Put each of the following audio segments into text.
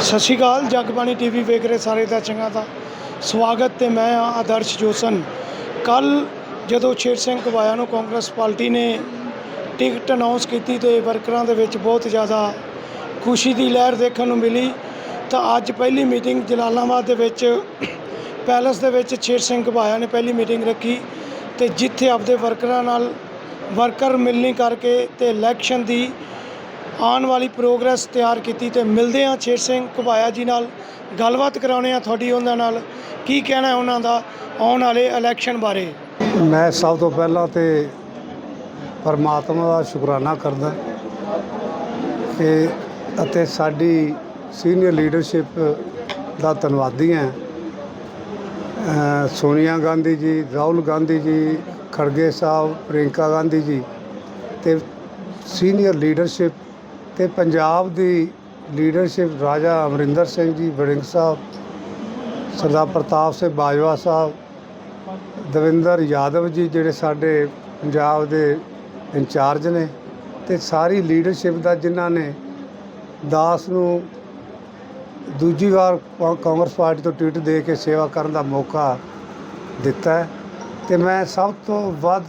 ਸਤਿ ਸ਼੍ਰੀ ਅਕਾਲ, ਜਗਬਾਣੀ ਟੀਵੀ ਵੇਖ ਰਹੇ ਸਾਰੇ ਦਰਸ਼ਕਾਂ ਦਾ। ਸਵਾਗਤ ਤੇ ਮੈਂ ਹਾਂ ਆਦਰਸ਼ ਜੋਸਨ। ਕੱਲ ਜਦੋਂ ਸ਼ੇਰ ਸਿੰਘ ਕਵਾਇਆ ਨੂੰ ਕਾਂਗਰਸ ਪਾਰਟੀ ਨੇ ਟਿਕਟ ਅਨਾਉਂਸ ਕੀਤੀ ਤੇ ਵਰਕਰਾਂ ਦੇ ਵਿੱਚ ਬਹੁਤ ਜ਼ਿਆਦਾ ਖੁਸ਼ੀ ਦੀ ਲਹਿਰ ਦੇਖਣ ਨੂੰ ਮਿਲੀ, ਤਾਂ ਅੱਜ ਪਹਿਲੀ ਮੀਟਿੰਗ ਜਲਾਲਾਬਾਦ ਦੇ ਵਿੱਚ, ਪੈਲਸ ਦੇ ਵਿੱਚ ਸ਼ੇਰ ਸਿੰਘ ਕਵਾਇਆ ਨੇ ਪਹਿਲੀ ਮੀਟਿੰਗ ਰੱਖੀ ਤੇ ਜਿੱਥੇ ਆਪਦੇ ਵਰਕਰਾਂ ਨਾਲ ਵਰਕਰ ਮਿਲਣੀ ਕਰਕੇ ਤੇ ਇਲੈਕਸ਼ਨ ਦੀ ਆਉਣ ਵਾਲੀ ਪ੍ਰੋਗਰੈਸ ਤਿਆਰ ਕੀਤੀ ਤੇ ਮਿਲਦੇ ਹਾਂ ਸ਼ੇਰ ਸਿੰਘ ਘੁਬਾਇਆ ਜੀ ਨਾਲ। ਗੱਲਬਾਤ ਕਰਾਉਣੇ ਆ ਤੁਹਾਡੀ ਉਹਨਾਂ ਨਾਲ। ਕੀ ਕਹਿਣਾ ਉਹਨਾਂ ਦਾ ਆਉਣ ਵਾਲੇ ਇਲੈਕਸ਼ਨ ਬਾਰੇ? ਮੈਂ ਸਭ ਤੋਂ ਪਹਿਲਾਂ ਤੇ ਪਰਮਾਤਮਾ ਦਾ ਸ਼ੁਕਰਾਨਾ ਕਰਦਾ ਕਿ ਅਤੇ ਸਾਡੀ ਸੀਨੀਅਰ ਲੀਡਰਸ਼ਿਪ ਦਾ ਧੰਨਵਾਦੀ ਹਾਂ। ਸੋਨੀਆ ਗਾਂਧੀ ਜੀ, ਰਾਹੁਲ ਗਾਂਧੀ ਜੀ, ਖੜਗੇ ਸਾਹਿਬ ਪ੍ਰਿੰਕਾ ਗਾਂਧੀ ਜੀ ਤੇ ਸੀਨੀਅਰ ਲੀਡਰਸ਼ਿਪ ਤੇ ਪੰਜਾਬ ਦੀ ਲੀਡਰਸ਼ਿਪ ਰਾਜਾ ਅਮਰਿੰਦਰ ਸਿੰਘ ਜੀ, ਵੜਿੰਗ ਸਾਹਿਬ, ਸਰਦਾਰ ਪ੍ਰਤਾਪ ਸਿੰਘ ਬਾਜਵਾ ਸਾਹਿਬ, ਦਵਿੰਦਰ ਯਾਦਵ ਜੀ ਜਿਹੜੇ ਸਾਡੇ ਪੰਜਾਬ ਦੇ ਇੰਚਾਰਜ ਨੇ ਤੇ ਸਾਰੀ ਲੀਡਰਸ਼ਿਪ ਦਾ ਜਿਨ੍ਹਾਂ ਨੇ ਦਾਸ ਨੂੰ ਦੂਜੀ ਵਾਰ ਕਾਂਗਰਸ ਪਾਰਟੀ ਤੋਂ ਟਿਕਟ ਦੇ ਕੇ ਸੇਵਾ ਕਰਨ ਦਾ ਮੌਕਾ ਦਿੱਤਾ ਹੈ ਤੇ ਮੈਂ ਸਭ ਤੋਂ ਵੱਧ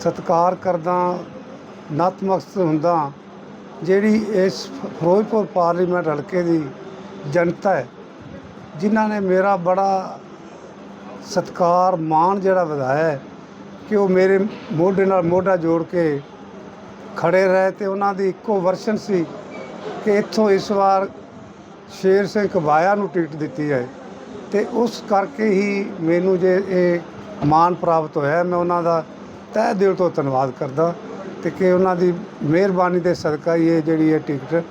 ਸਤਿਕਾਰ ਕਰਦਾ ਨਤਮਸਤ ਹੁੰਦਾ ਜਿਹੜੀ ਇਸ ਫਿਰੋਜ਼ਪੁਰ ਪਾਰਲੀਮੈਂਟ ਹਲਕੇ ਦੀ ਜਨਤਾ ਹੈ, ਜਿਨ੍ਹਾਂ ਨੇ ਮੇਰਾ ਬੜਾ ਸਤਿਕਾਰ, ਮਾਣ ਜਿਹੜਾ ਵਧਾਇਆ ਕਿ ਉਹ ਮੇਰੇ ਮੋਢੇ ਨਾਲ ਮੋਢਾ ਜੋੜ ਕੇ ਖੜੇ ਰਹੇ ਤੇ ਉਹਨਾਂ ਦੀ ਇੱਕੋ ਵਰਸ਼ਨ ਸੀ ਕਿ ਇੱਥੋਂ ਇਸ ਵਾਰ ਸ਼ੇਰ ਸਿੰਘ ਕਬਾਇਆ ਨੂੰ ਟਿਕਟ ਦਿੱਤੀ ਹੈ ਤੇ ਉਸ ਕਰਕੇ ਹੀ ਮੈਨੂੰ ਜੇ ਇਹ ਮਾਣ ਪ੍ਰਾਪਤ ਹੋਇਆ, ਮੈਂ ਉਹਨਾਂ ਦਾ ਤਹਿ ਦਿਲ ਤੋਂ ਧੰਨਵਾਦ ਕਰਦਾ। ਤੇ ਕਿ ਉਹਨਾਂ ਦੀ ਮਿਹਰਬਾਨੀ ਦੇ ਸਦਕਾ ਹੀ ਇਹ ਜਿਹੜੀ ਇਹ ਟਿਕਟ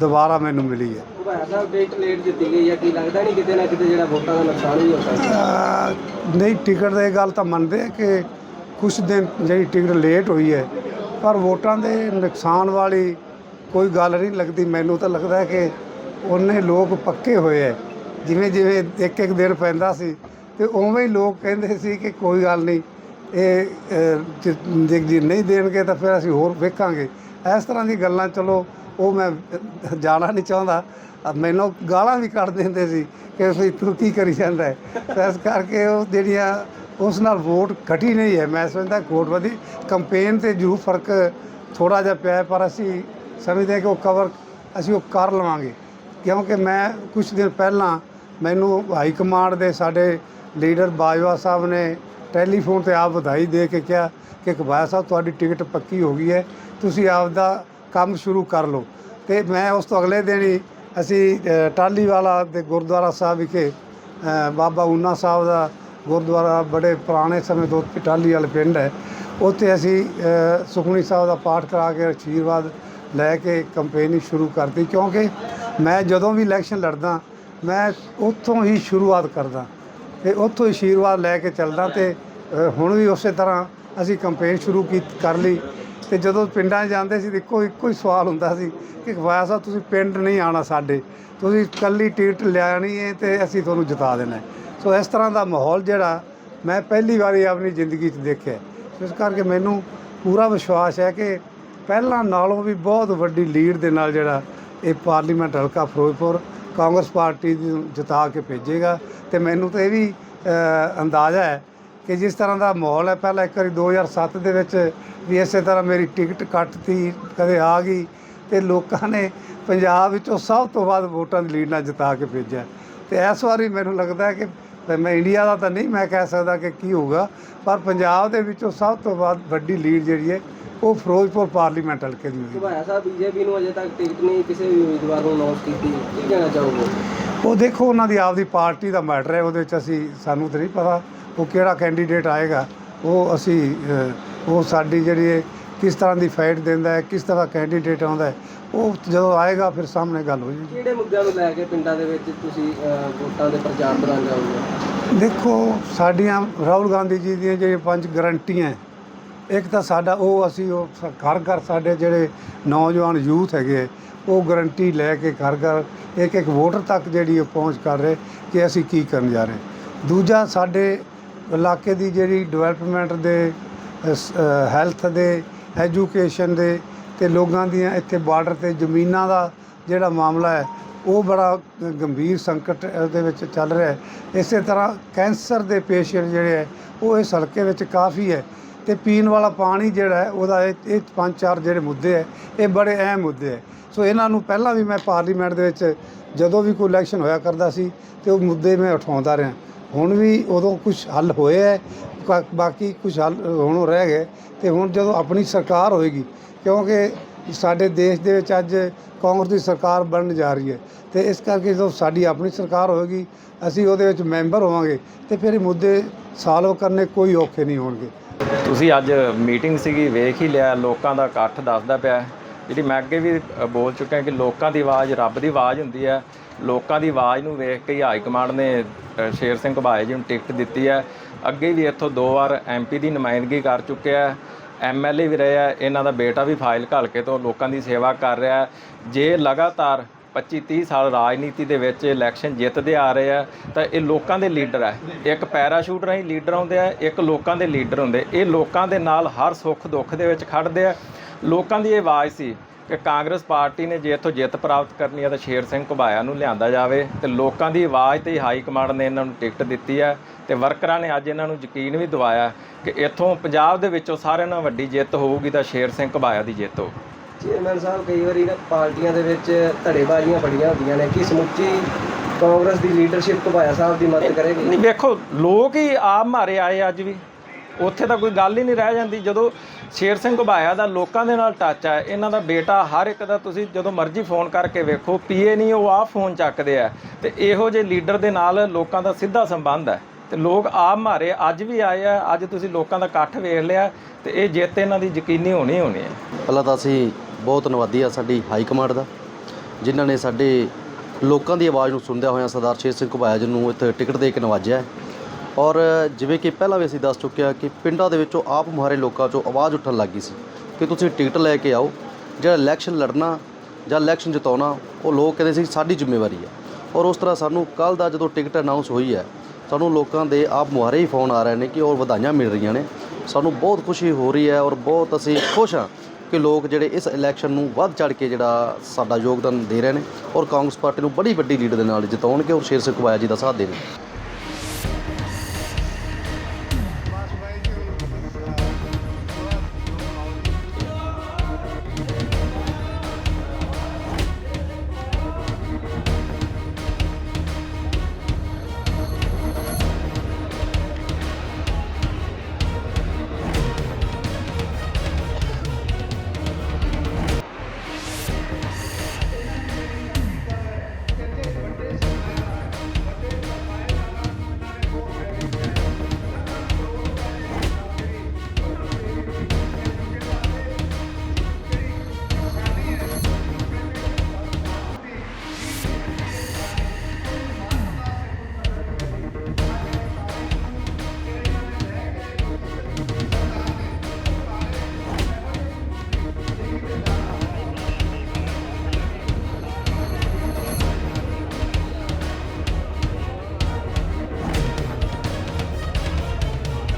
ਦੁਬਾਰਾ ਮੈਨੂੰ ਮਿਲੀ ਹੈ। ਭਾਇਆ ਸਾਹਿਬ ਡੇਟ ਲੇਟ ਦਿੱਤੀ ਗਈ ਹੈ ਕੀ ਲੱਗਦਾ ਨਹੀਂ ਕਿਤੇ ਨਾ ਕਿਤੇ ਜਿਹੜਾ ਵੋਟਾਂ ਦਾ ਨੁਕਸਾਨ ਵੀ ਹੋ ਸਕਦਾ? ਅਹ ਨਹੀਂ ਟਿਕਟ ਦੀ ਗੱਲ ਤਾਂ ਮੰਨਦੇ ਆ ਕਿ ਕੁਝ ਦਿਨ ਜਿਹੜੀ ਟਿਕਟ ਲੇਟ ਹੋਈ ਹੈ ਪਰ ਵੋਟਾਂ ਦੇ ਨੁਕਸਾਨ ਵਾਲੀ ਕੋਈ ਗੱਲ ਨਹੀਂ ਲੱਗਦੀ। ਮੈਨੂੰ ਤਾਂ ਲੱਗਦਾ ਕਿ ਉਹਨੇ ਲੋਕ ਪੱਕੇ ਹੋਏ ਹੈ। ਜਿਵੇਂ ਜਿਵੇਂ ਇੱਕ ਇੱਕ ਦਿਨ ਪੈਂਦਾ ਸੀ ਤੇ ਉਵੇਂ ਹੀ ਲੋਕ ਕਹਿੰਦੇ ਸੀ ਕਿ ਕੋਈ ਗੱਲ ਨਹੀਂ ਇਹ ਜੇ- ਜੇ ਨਹੀਂ ਦੇਣਗੇ ਤਾਂ ਫਿਰ ਅਸੀਂ ਹੋਰ ਵੇਖਾਂਗੇ। ਇਸ ਤਰ੍ਹਾਂ ਦੀ ਗੱਲਾਂ, ਚਲੋ, ਉਹ ਮੈਂ ਜਾਣਾ ਨਹੀਂ ਚਾਹੁੰਦਾ। ਮੈਨੂੰ ਗਾਲਾਂ ਵੀ ਕੱਢ ਦਿੰਦੇ ਸੀ ਕਿ ਵੀ ਤੂੰ ਕੀ ਕਰੀ ਜਾਂਦਾ ਹੈ। ਇਸ ਕਰਕੇ ਉਹ ਜਿਹੜੀਆਂ, ਉਸ ਨਾਲ ਵੋਟ ਘਟੀ ਨਹੀਂ ਹੈ। ਮੈਂ ਸਮਝਦਾ ਵੋਟ ਵਧੀ। ਕੰਪੇਨ ਤੇ ਜ਼ਰੂਰ ਫ਼ਰਕ ਥੋੜਾ ਜਿਹਾ ਪਿਆ, ਪਰ ਅਸੀਂ ਸਮਝਦੇ ਹਾਂ ਕਿ ਉਹ ਕਵਰ, ਅਸੀਂ ਉਹ ਕਰ ਲਵਾਂਗੇ। ਕਿਉਂਕਿ ਮੈਂ ਕੁਝ ਦਿਨ ਪਹਿਲਾਂ, ਮੈਨੂੰ ਹਾਈ ਕਮਾਂਡ ਦੇ ਸਾਡੇ ਲੀਡਰ ਬਾਜਵਾ ਸਾਹਿਬ ਨੇ ਟੈਲੀਫੋਨ ਤੇ ਆਪ ਵਧਾਈ ਦੇ ਕੇ ਕਿਹਾ ਕਿ ਕਬਾਇਆ ਸਾਹਿਬ ਤੁਹਾਡੀ ਟਿਕਟ ਪੱਕੀ ਹੋ ਗਈ ਹੈ ਤੁਸੀਂ ਆਪ ਦਾ ਕੰਮ ਸ਼ੁਰੂ ਕਰ ਲਓ। ਤੇ ਮੈਂ ਉਸ ਤੋਂ ਅਗਲੇ ਦਿਨ ਹੀ ਅਸੀਂ ਅ, ਟਾਹਲੀਵਾਲਾ ਦੇ ਗੁਰਦੁਆਰਾ ਸਾਹਿਬ ਵਿਖੇ ਬਾਬਾ ਊਨਾ ਸਾਹਿਬ ਦਾ ਗੁਰਦੁਆਰਾ ਬੜੇ ਪੁਰਾਣੇ ਸਮੇਂ ਤੋਂ ਉੱਥੇ ਟਾਹਲੀ ਵਾਲੇ ਪਿੰਡ ਹੈ। ਉੱਥੇ ਅਸੀਂ ਸੁਖਮਨੀ ਸਾਹਿਬ ਦਾ ਪਾਠ ਕਰਾ ਕੇ ਆਸ਼ੀਰਵਾਦ ਲੈ ਕੇ ਕੰਪੇਨੀ ਸ਼ੁਰੂ ਕਰਤੀ। ਕਿਉਂਕਿ ਮੈਂ ਜਦੋਂ ਵੀ ਇਲੈਕਸ਼ਨ ਲੜਦਾ ਮੈਂ ਉੱਥੋਂ ਹੀ ਸ਼ੁਰੂਆਤ ਕਰਦਾ। ਤੇ ਉੱਥੋਂ ਹੀ ਆਸ਼ੀਰਵਾਦ ਲੈ ਕੇ ਚੱਲਦਾ ਤੇ ਹੁਣ ਵੀ ਉਸੇ ਤਰ੍ਹਾਂ ਅਸੀਂ ਕੰਪੇਨ ਸ਼ੁਰੂ ਕੀ, ਕਰ ਲਈ ਤੇ ਜਦੋਂ ਪਿੰਡਾਂ 'ਚ ਜਾਂਦੇ ਸੀ ਤੇ ਇੱਕੋ ਇੱਕੋ ਹੀ ਸਵਾਲ ਹੁੰਦਾ ਸੀ ਕਿ ਖਵਾਇਆ ਸਾਹਿਬ, ਤੁਸੀਂ ਪਿੰਡ ਨਹੀਂ ਆਣਾ ਸਾਡੇ, ਤੁਸੀਂ ਕੱਲੀ ਟਿਕਟ ਲਿਆਣੀ ਹੈ ਤੇ ਅਸੀਂ ਤੁਹਾਨੂੰ ਜਿਤਾ ਦੇਣਾ ਸੋ ਇਸ ਤਰ੍ਹਾਂ ਦਾ ਮਾਹੌਲ ਜਿਹੜਾ ਮੈਂ ਪਹਿਲੀ ਵਾਰੀ ਆਪਣੀ ਜ਼ਿੰਦਗੀ 'ਚ ਦੇਖਿਆ। ਇਸ ਕਰਕੇ ਮੈਨੂੰ ਪੂਰਾ ਵਿਸ਼ਵਾਸ ਹੈ ਕਿ ਪਹਿਲਾਂ ਨਾਲੋਂ ਵੀ ਬਹੁਤ ਵੱਡੀ ਲੀਡ ਦੇ ਨਾਲ ਜਿਹੜਾ ਇਹ ਪਾਰਲੀਮੈਂਟ ਹਲਕਾ ਫਿਰੋਜ਼ਪੁਰ ਕਾਂਗਰਸ ਪਾਰਟੀ ਨੂੰ ਜਿਤਾ ਕੇ ਭੇਜੇਗਾ। ਤੇ ਮੈਨੂੰ ਤਾਂ ਇਹ ਵੀ ਅੰਦਾਜ਼ਾ ਹੈ ਕਿ ਜਿਸ ਤਰ੍ਹਾਂ ਦਾ ਮਾਹੌਲ ਹੈ, ਪਹਿਲਾਂ ਇੱਕ ਵਾਰੀ 2007 ਦੇ ਵਿੱਚ ਵੀ ਇਸੇ ਤਰ੍ਹਾਂ ਮੇਰੀ ਟਿਕਟ ਕੱਟਤੀ, ਕਦੇ ਆ ਗਈ ਤੇ ਲੋਕਾਂ ਨੇ ਪੰਜਾਬ ਵਿੱਚੋਂ ਸਭ ਤੋਂ ਵੱਧ ਵੋਟਾਂ ਦੀ ਲੀਡ ਨਾਲ ਜਿਤਾ ਕੇ ਭੇਜਿਆ। ਤੇ ਇਸ ਵਾਰੀ ਮੈਨੂੰ ਲੱਗਦਾ ਹੈ ਕਿ ਤੇ ਮੈਂ ਇੰਡੀਆ ਦਾ ਤਾਂ ਨਹੀਂ ਮੈਂ ਕਹਿ ਸਕਦਾ ਕਿ ਕੀ ਹੋਊਗਾ ਪਰ ਪੰਜਾਬ ਦੇ ਵਿੱਚੋਂ ਸਭ ਤੋਂ ਵੱਧ ਵੱਡੀ ਲੀਡ ਜਿਹੜੀ ਹੈ ਉਹ ਫਿਰੋਜ਼ਪੁਰ ਪਾਰਲੀਮੈਂਟ ਹਲਕੇ ਦੀ ਹੋਈ ਭਾਇਆ ਸਾਹਿਬ ਬੀਜੇਪੀ ਨੂੰ ਅਜੇ ਤੱਕ ਟਿਕਟ ਨਹੀਂ ਕਿਸੇ ਵੀ ਉਮੀਦਵਾਰ ਨੂੰ ਅਨਾਉਂਸ ਕੀਤੀ। ਕੀ ਕਹਿਣਾ ਚਾਹੋਗੇ? ਉਹ ਦੇਖੋ ਉਹਨਾਂ ਦੀ ਆਪਦੀ ਪਾਰਟੀ ਦਾ ਮੈਟਰ ਹੈ ਉਹਦੇ ਵਿੱਚ ਅਸੀਂ ਸਾਨੂੰ ਤਾਂ ਨਹੀਂ ਪਤਾ ਉਹ ਕਿਹੜਾ ਕੈਂਡੀਡੇਟ ਆਏਗਾ। ਉਹ ਅਸੀਂ ਉਹ ਸਾਡੀ ਜਿਹੜੀ ਕਿਸ ਤਰ੍ਹਾਂ ਦੀ ਫਾਈਟ ਦਿੰਦਾ ਹੈ ਕਿਸ ਤਰ੍ਹਾਂ ਕੈਂਡੀਡੇਟ ਆਉਂਦਾ ਹੈ ਉਹ ਜਦੋਂ ਆਏਗਾ ਫਿਰ ਸਾਹਮਣੇ ਗੱਲ ਹੋ ਜਾਏਗੀ। ਕਿਹੜੇ ਮੁੱਦਿਆਂ ਨੂੰ ਲੈ ਕੇ ਪਿੰਡਾਂ ਦੇ ਵਿੱਚ ਤੁਸੀਂ ਅਹ, ਵੋਟਾਂ ਦੇ ਪ੍ਰਚਾਰ ਦੌਰਾਨ ਜਾਓਗੇ ਦੇਖੋ ਸਾਡੀਆਂ ਰਾਹੁਲ ਗਾਂਧੀ ਜੀ ਦੀਆਂ ਜਿਹੜੀਆਂ ਪੰਜ ਗਰੰਟੀਆਂ ਹੈ, ਇੱਕ ਤਾਂ ਸਾਡਾ ਉਹ ਅਸੀਂ ਉਹ ਸ- ਘਰ ਘਰ ਸਾਡੇ ਜਿਹੜੇ ਨੌਜਵਾਨ ਯੂਥ ਹੈਗੇ ਹੈ, ਉਹ ਗਰੰਟੀ ਲੈ ਕੇ ਘਰ ਘਰ ਇੱਕ ਇੱਕ ਵੋਟਰ ਤੱਕ ਜਿਹੜੀ ਉਹ ਪਹੁੰਚ ਕਰ ਰਹੇ ਕਿ ਅਸੀਂ ਕੀ ਕਰਨ ਜਾ ਰਹੇ। ਦੂਜਾ ਸਾਡੇ ਇਲਾਕੇ ਦੀ ਜਿਹੜੀ ਡਿਵੈਲਪਮੈਂਟ ਦੇ ਹੈਲਥ ਦੇ ਐਜੂਕੇਸ਼ਨ ਦੇ ਅਤੇ ਲੋਕਾਂ ਦੀਆਂ ਇੱਥੇ ਬਾਰਡਰ ਤੇ ਜ਼ਮੀਨਾਂ ਦਾ ਜਿਹੜਾ ਮਾਮਲਾ ਹੈ, ਉਹ ਬੜਾ ਗੰਭੀਰ ਸੰਕਟ ਦੇ ਵਿੱਚ ਚੱਲ ਰਿਹਾ ਹੈ। ਇਸੇ ਤਰ੍ਹਾਂ ਕੈਂਸਰ ਦੇ ਪੇਸ਼ੈਂਟ ਜਿਹੜੇ ਹੈ, ਉਹ ਇਸ ਹਲਕੇ ਵਿੱਚ ਕਾਫੀ ਹੈ ਤੇ ਪੀਣ ਵਾਲਾ ਪਾਣੀ ਜਿਹੜਾ ਹੈ, ਉਹਦਾ ਇਹ ਇਹ ਪੰਜ ਚਾਰ ਜਿਹੜੇ ਮੁੱਦੇ ਹੈ, ਇਹ ਬੜੇ ਅਹਿਮ ਮੁੱਦੇ ਹੈ। ਸੋ ਇਹਨਾਂ ਨੂੰ ਪਹਿਲਾਂ ਵੀ ਮੈਂ ਪਾਰਲੀਮੈਂਟ ਦੇ ਵਿੱਚ ਜਦੋਂ ਵੀ ਕੋਈ ਇਲੈਕਸ਼ਨ ਹੋਇਆ ਕਰਦਾ ਸੀ, ਤੇ ਉਹ ਮੁੱਦੇ ਮੈਂ ਉਠਾਉਂਦਾ ਰਿਹਾ। ਹੁਣ ਵੀ ਉਦੋਂ ਕੁਝ ਹੱਲ ਹੋਏ ਹੈ ਬਾ- ਬਾਕੀ ਕੁਝ ਹੱਲ ਹੁਣ ਰਹਿ ਗਏ ਤੇ ਹੁਣ ਜਦੋਂ ਆਪਣੀ ਸਰਕਾਰ ਹੋਏਗੀ ਕਿਉਂਕਿ ਸਾਡੇ ਦੇਸ਼ ਦੇ ਵਿੱਚ ਅੱਜ ਕਾਂਗਰਸ ਦੀ ਸਰਕਾਰ ਬਣਨ ਜਾ ਰਹੀ ਹੈ ਤੇ ਇਸ ਕਰਕੇ ਜਦੋਂ ਸਾਡੀ ਆਪਣੀ ਸਰਕਾਰ ਹੋਏਗੀ ਅਸੀਂ ਉਹਦੇ ਵਿੱਚ ਮੈਂਬਰ ਹੋਵਾਂਗੇ ਤੇ ਫਿਰ ਇਹ ਮੁੱਦੇ ਸਾਲਵ ਕਰਨੇ ਕੋਈ ਔਖੇ ਨਹੀਂ ਹੋਣਗੇ। ਤੁਸੀਂ ਅੱਜ ਮੀਟਿੰਗ ਸੀਗੀ ਵੇਖ ਹੀ ਲਿਆ ਲੋਕਾਂ ਦਾ ਇਕੱਠ ਦੱਸਦਾ ਪਿਆ ਹੈ। ਜਿਹੜੀ ਮੈਂ ਅੱਗੇ ਵੀ ਅ, ਬੋਲ ਚੁੱਕਿਆ ਕਿ ਲੋਕਾਂ ਦੀ ਆਵਾਜ਼ ਰੱਬ ਦੀ ਆਵਾਜ਼ ਹੁੰਦੀ ਹੈ। ਲੋਕਾਂ ਦੀ ਆਵਾਜ਼ ਨੂੰ ਵੇਖ ਕੇ ਹੀ ਹਾਈ ਕਮਾਂਡ ਨੇ ਅ, ਸ਼ੇਰ ਸਿੰਘ ਘਬਾਏ ਜੀ ਨੂੰ ਟਿਕਟ ਦਿੱਤੀ ਹੈ। ਅੱਗੇ ਵੀ ਇੱਥੋਂ ਦੋ ਵਾਰ ਐਮਪੀ ਦੀ ਨੁਮਾਇੰਦਗੀ ਕਰ ਚੁੱਕਿਆ ਹੈ ਐਮਐਲਏ ਵੀ ਰਹੇ ਆ। ਇਹਨਾਂ ਦਾ ਬੇਟਾ ਵੀ ਫਾਈਲ ਘੱਲ ਕੇ ਤੋਂ ਲੋਕਾਂ ਦੀ ਸੇਵਾ ਕਰ ਰਿਹਾ ਜੇ ਲਗਾਤਾਰ 25 30 ਸਾਲ ਰਾਜਨੀਤੀ ਦੇ ਵਿੱਚ ਇਲੈਕਸ਼ਨ ਜਿੱਤਦੇ ਆ ਰਹੇ ਆ, ਤਾਂ ਇਹ ਲੋਕਾਂ ਦੇ ਲੀਡਰ ਆ। ਇੱਕ ਪੈਰਾਸ਼ੂਟ ਰਾਹੀਂ ਲੀਡਰ ਆਉਂਦੇ ਆ, ਇੱਕ ਲੋਕਾਂ ਦੇ ਲੀਡਰ ਹੁੰਦੇ। ਇਹ ਲੋਕਾਂ ਦੇ ਨਾਲ ਹਰ ਸੁੱਖ ਦੁੱਖ ਦੇ ਵਿੱਚ ਖੜਦੇ ਆ। ਲੋਕਾਂ ਦੀ ਇਹ ਆਵਾਜ਼ ਸੀ ਕਿ ਕਾਂਗਰਸ ਪਾਰਟੀ ਨੇ ਜੇ ਇੱਥੋਂ ਜਿੱਤ ਪ੍ਰਾਪਤ ਕਰਨੀ ਹੈ ਤਾਂ ਸ਼ੇਰ ਸਿੰਘ ਘੁਬਾਇਆ ਨੂੰ ਲਿਆਂਦਾ ਜਾਵੇ। ਤੇ ਲੋਕਾਂ ਦੀ ਆਵਾਜ਼ ਤੇ ਹਾਈ ਕਮਾਂਡ ਨੇ ਇਹਨਾਂ ਨੂੰ ਟਿਕਟ ਦਿੱਤੀ ਹੈ ਤੇ ਵਰਕਰਾਂ ਨੇ ਅੱਜ ਇਹਨਾਂ ਨੂੰ ਯਕੀਨ ਵੀ ਦਿਵਾਇਆ ਕਿ ਇੱਥੋਂ ਪੰਜਾਬ ਦੇ ਵਿੱਚੋਂ ਸਾਰਿਆਂ ਨਾਲੋਂ ਵੱਡੀ ਜਿੱਤ ਹੋਊਗੀ ਤਾਂ ਸ਼ੇਰ ਸਿੰਘ ਘੁਬਾਇਆ ਦੀ ਜਿੱਤ ਹੋਊ। ਚੇਅਰਮੈਨ ਸਾਹਿਬ ਕਈ ਵਾਰੀ ਨਾ ਪਾਰਟੀਆਂ ਦੇ ਵਿੱਚ ਧੜੇਬਾਜ਼ੀਆਂ ਬੜੀਆਂ ਹੁੰਦੀਆਂ ਨੇ। ਕਿ ਸਮੁੱਚੀ ਕਾਂਗਰਸ ਦੀ ਲੀਡਰਸ਼ਿਪ ਘਬਾਇਆ ਸਾਹਿਬ ਦੀ ਮਦਦ ਕਰੇਗੀ? ਨਹੀਂ ਵੇਖੋ ਲੋਕ ਹੀ ਆਪ ਮਾਰੇ ਆਏ ਅੱਜ ਵੀ। ਉੱਥੇ ਤਾਂ ਕੋਈ ਗੱਲ ਹੀ ਨਹੀਂ ਰਹਿ ਜਾਂਦੀ। ਜਦੋਂ ਸ਼ੇਰ ਸਿੰਘ ਘੁਬਾਇਆ ਦਾ ਲੋਕਾਂ ਦੇ ਨਾਲ ਟੱਚ ਹੈ ਇਹਨਾਂ ਦਾ ਬੇਟਾ ਹਰ ਇੱਕ ਦਾ ਤੁਸੀਂ ਜਦੋਂ ਮਰਜ਼ੀ ਫੋਨ ਕਰਕੇ ਵੇਖੋ ਪੀਏ ਨਹੀਂ ਉਹ ਆਪ ਫੋਨ ਚੱਕਦੇ ਆ। ਤੇ ਇਹੋ ਜਿਹੇ ਲੀਡਰ ਦੇ ਨਾਲ ਲੋਕਾਂ ਦਾ ਸਿੱਧਾ ਸੰਬੰਧ ਹੈ ਤੇ ਲੋਕ ਆਪ ਮਾਰੇ, ਅੱਜ ਵੀ ਆਏ ਆ, ਅੱਜ ਤੁਸੀਂ ਲੋਕਾਂ ਦਾ ਇਕੱਠ ਵੇਖ ਲਿਆ ਤੇ ਇਹ ਜਿੱਤ ਇਹਨਾਂ ਦੀ ਯਕੀਨੀ ਹੋਣੀ ਹੋਣੀ ਹੈ। ਪਹਿਲਾਂ ਤਾਂ ਅਸੀਂ ਬਹੁਤ ਧੰਨਵਾਦੀ ਆ ਸਾਡੀ ਹਾਈ ਕਮਾਂਡ ਦਾ, ਜਿਨ੍ਹਾਂ ਨੇ ਸਾਡੇ ਲੋਕਾਂ ਦੀ ਆਵਾਜ਼ ਨੂੰ ਸੁਣਦਿਆਂ ਹੋਇਆਂ ਸਰਦਾਰ ਸ਼ੇਰ ਸਿੰਘ ਘੁਬਾਇਆ ਜੀ ਨੂੰ ਇੱਥੇ ਟਿਕਟ ਦੇ ਕੇ ਨਵਾਜਿਆ ਔਰ ਜਿਵੇਂ ਕਿ ਪਹਿਲਾਂ ਵੀ ਅਸੀਂ ਦੱਸ ਚੁੱਕਿਆ ਕਿ ਪਿੰਡਾਂ ਦੇ ਵਿੱਚੋਂ ਆਪ ਮੁਹਾਰੇ ਲੋਕਾਂ 'ਚੋਂ ਆਵਾਜ਼ ਉੱਠਣ ਲੱਗੀ ਸੀ ਕਿ ਤੁਸੀਂ ਟਿਕਟ ਲੈ ਕੇ ਆਓ, ਜਿਹੜਾ ਇਲੈਕਸ਼ਨ ਲੜਨਾ ਜਾਂ ਇਲੈਕਸ਼ਨ ਜਿਤਾਉਣਾ, ਉਹ ਲੋਕ ਕਹਿੰਦੇ ਸੀ ਸਾਡੀ ਜ਼ਿੰਮੇਵਾਰੀ ਹੈ। ਔਰ ਉਸ ਤਰ੍ਹਾਂ ਸਾਨੂੰ ਕੱਲ ਦਾ ਜਦੋਂ ਟਿਕਟ ਅਨਾਉਂਸ ਹੋਈ ਹੈ ਸਾਨੂੰ ਲੋਕਾਂ ਦੇ ਆਪ ਮੁਹਾਰੇ ਹੀ ਫੋਨ ਆ ਰਹੇ ਨੇ ਕਿ ਔਰ ਵਧਾਈਆਂ ਮਿਲ ਰਹੀਆਂ ਨੇ। ਸਾਨੂੰ ਬਹੁਤ ਖੁਸ਼ੀ ਹੋ ਰਹੀ ਹੈ ਔਰ ਬਹੁਤ ਅਸੀਂ ਖੁਸ਼ ਹਾਂ ਕਿ ਲੋਕ ਜਿਹੜੇ ਇਸ ਇਲੈਕਸ਼ਨ ਨੂੰ ਵੱਧ ਚੜ ਕੇ ਜਿਹੜਾ ਸਾਡਾ ਯੋਗਦਾਨ ਦੇ ਰਹੇ ਨੇ ਔਰ ਕਾਂਗਰਸ ਪਾਰਟੀ ਨੂੰ ਬੜੀ ਵੱਡੀ ਲੀਡ ਦੇ ਨਾਲ ਜਿਤਾਉਣਗੇ ਔਰ ਸ਼ੇਰ ਸਿੰਘ ਘੁਬਾਇਆ ਜੀ ਦਾ ਸਾਥ ਦੇਣਗੇ